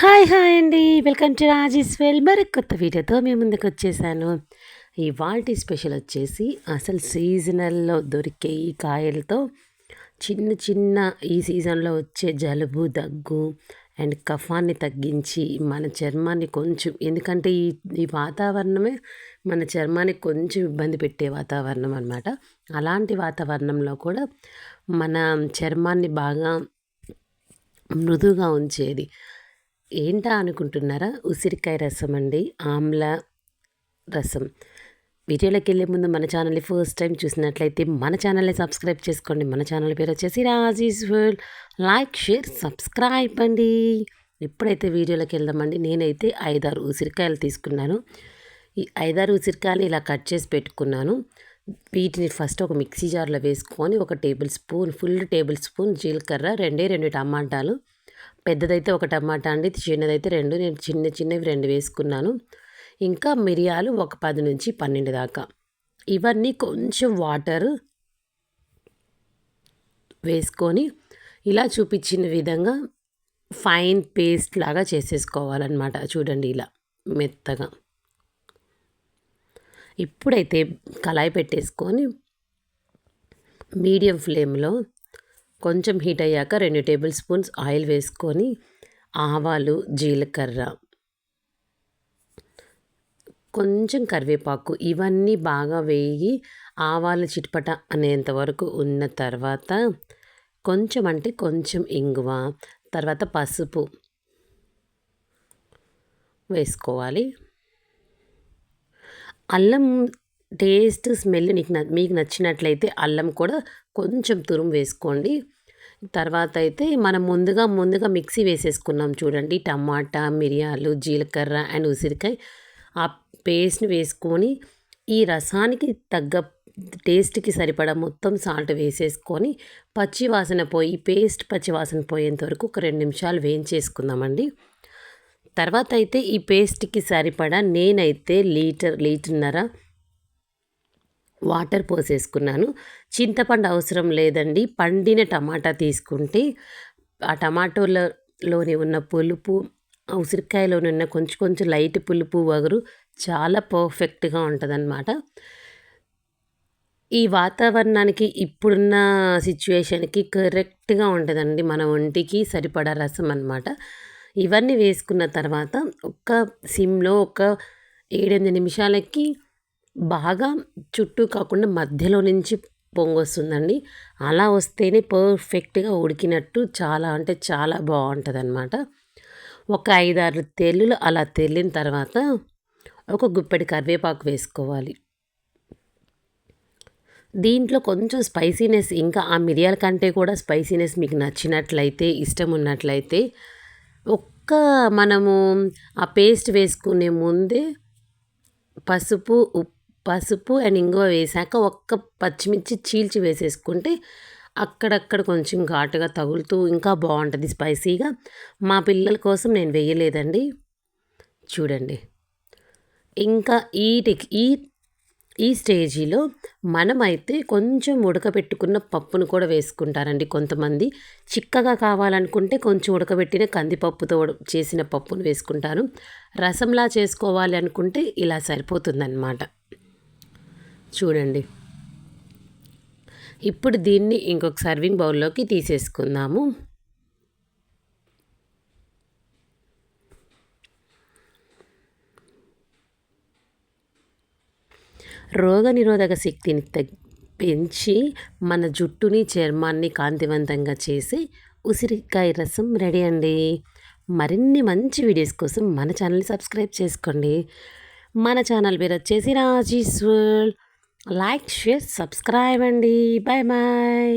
Hi hi అండి. Welcome to Raji's world మరి కొత్త వీడియోతో మేము ముందుకు వచ్చేసాను. ఈ వాల్టీ స్పెషల్ వచ్చేసి అసలు సీజనల్లో దొరికే ఈ కాయలతో చిన్న చిన్న ఈ సీజన్లో వచ్చే జలుబు దగ్గు అండ్ కఫాన్ని తగ్గించి మన చర్మాన్ని కొంచెం ఎందుకంటే ఈ ఈ వాతావరణమే మన చర్మాన్ని కొంచెం ఇబ్బంది పెట్టే వాతావరణం అనమాట అలాంటి వాతావరణంలో కూడా మన చర్మాన్ని బాగా మృదువుగా ఉంచేది. ఏంటా అనుకుంటున్నారా? ఉసిరికాయ రసం అండి ఆమ్ల రసం. వీడియోలోకి వెళ్ళే ముందు మన ఛానల్ని ఫస్ట్ టైం చూసినట్లయితే మన ఛానల్ని సబ్స్క్రైబ్ చేసుకోండి. మన ఛానల్ పేరు వచ్చేసి Raji's world. Like share subscribe అండి. ఎప్పుడైతే వీడియోలోకి వెళ్దామండి నేనైతే ఐదారు ఉసిరికాయలు తీసుకున్నాను. ఈ ఐదారు ఉసిరికాయలు ఇలా కట్ చేసి పెట్టుకున్నాను. వీటిని ఫస్ట్ ఒక మిక్సీ జార్లో వేసుకొని ఒక tablespoon full tablespoon జీలకర్ర రెండే రెండు టమాటాలు పెద్దదైతే ఒక టమాటా అండి చిన్నదైతే రెండు. నేను చిన్న చిన్నవి రెండు వేసుకున్నాను. ఇంకా మిరియాలు ఒక పది నుంచి పన్నెండు దాకా. ఇవన్నీ కొంచెం వాటర్ వేసుకొని ఇలా చూపించిన విధంగా ఫైన్ పేస్ట్ లాగా చేసేసుకోవాలన్నమాట. చూడండి ఇలా మెత్తగా. ఇప్పుడైతే కళాయి పెట్టేసుకొని మీడియం ఫ్లేమ్లో కొంచెం హీట్ అయ్యాక రెండు టేబుల్ స్పూన్స్ ఆయిల్ వేసుకొని ఆవాలు జీలకర్ర కొంచెం కరివేపాకు ఇవన్నీ బాగా వేగి ఆవాలు చిట్పట అనేంత వరకు ఉన్న తర్వాత కొంచెం అంటే కొంచెం ఇంగువ తర్వాత పసుపు వేసుకోవాలి. అల్లం టేస్ట్ స్మెల్ నీకు మీకు నచ్చినట్లయితే అల్లం కూడా కొంచెం తురుము వేసుకోండి. తర్వాత అయితే మనం ముందుగా ముందుగా మిక్సీ వేసేసుకున్నాం చూడండి. టమాటా మిరియాలు జీలకర్ర అండ్ ఉసిరికాయ. ఆ పేస్ట్ని వేసుకొని ఈ రసానికి తగ్గ టేస్ట్కి సరిపడా మొత్తం సాల్ట్ వేసేసుకొని పచ్చి వాసన పోయి పేస్ట్ పచ్చి వాసన పోయేంత వరకు ఒక రెండు నిమిషాలు వేయించేసుకుందామండి. తర్వాత అయితే ఈ పేస్ట్కి సరిపడా నేనైతే లీటర్ లీటర్న్నర వాటర్ పోసేసుకున్నాను. చింతపండు అవసరం లేదండి. పండిన టమాటా తీసుకుంటే ఆ టమాటోలలోని ఉన్న పులుపు ఉసిరికాయలోని ఉన్న కొంచెం కొంచెం లైట్ పులుపు వగరు చాలా పర్ఫెక్ట్గా ఉంటుందన్నమాట. ఈ వాతావరణానికి ఇప్పుడున్న సిచ్యువేషన్కి కరెక్ట్గా ఉంటుందండి. మన ఒంటికి సరిపడా రసం అనమాట ఇవన్నీ వేసుకున్న తర్వాత ఒక సిమ్లో ఒక ఏడెనిమిది నిమిషాలకి బాగా చుట్టూ కాకుండా మధ్యలో నుంచి పొంగొస్తుందండి. అలా వస్తేనే పర్ఫెక్ట్గా ఉడికినట్టు చాలా అంటే చాలా బాగుంటుంది అనమాట ఒక ఐదారు తెల్లులు అలా తెల్లిన తర్వాత ఒక గుప్పెడి కరివేపాకు వేసుకోవాలి. దీంట్లో కొంచెం స్పైసీనెస్ ఇంకా ఆ మిరియాల కంటే కూడా స్పైసీనెస్ మీకు నచ్చినట్లయితే ఇష్టం ఉన్నట్లయితే ఒక్క మనము ఆ పేస్ట్ వేసుకునే ముందే పసుపు ఉప్పు పసుపు అండ్ ఇంగువ వేసాక ఒక్క పచ్చిమిర్చి చీల్చి వేసేసుకుంటే అక్కడక్కడ కొంచెం ఘాటుగా తగులుతూ ఇంకా బాగుంటుంది స్పైసీగా. మా పిల్లల కోసం నేను వేయలేదండి. చూడండి. ఇంకా ఈ టెక్ ఈ ఈ స్టేజీలో మనమైతే కొంచెం ఉడకబెట్టుకున్న పప్పును కూడా వేసుకుంటారండి కొంతమంది. చిక్కగా కావాలనుకుంటే కొంచెం ఉడకబెట్టిన కందిపప్పుతో చేసిన పప్పును వేసుకుంటారు రసంలా చేసుకోవాలి అనుకుంటే ఇలా సరిపోతుందన్నమాట. చూడండి. ఇప్పుడు దీన్ని ఇంకొక సర్వింగ్ బౌల్లోకి తీసేసుకుందాము. రోగనిరోధక శక్తిని పెంచి మన జుట్టుని చర్మాన్ని కాంతివంతంగా చేసి ఉసిరికాయ రసం రెడీ అండి. మరిన్ని మంచి వీడియోస్ కోసం మన ఛానల్ని సబ్స్క్రైబ్ చేసుకోండి. మన ఛానల్ పేరు వచ్చేసి Raji's world like share subscribe అండి. Bye bye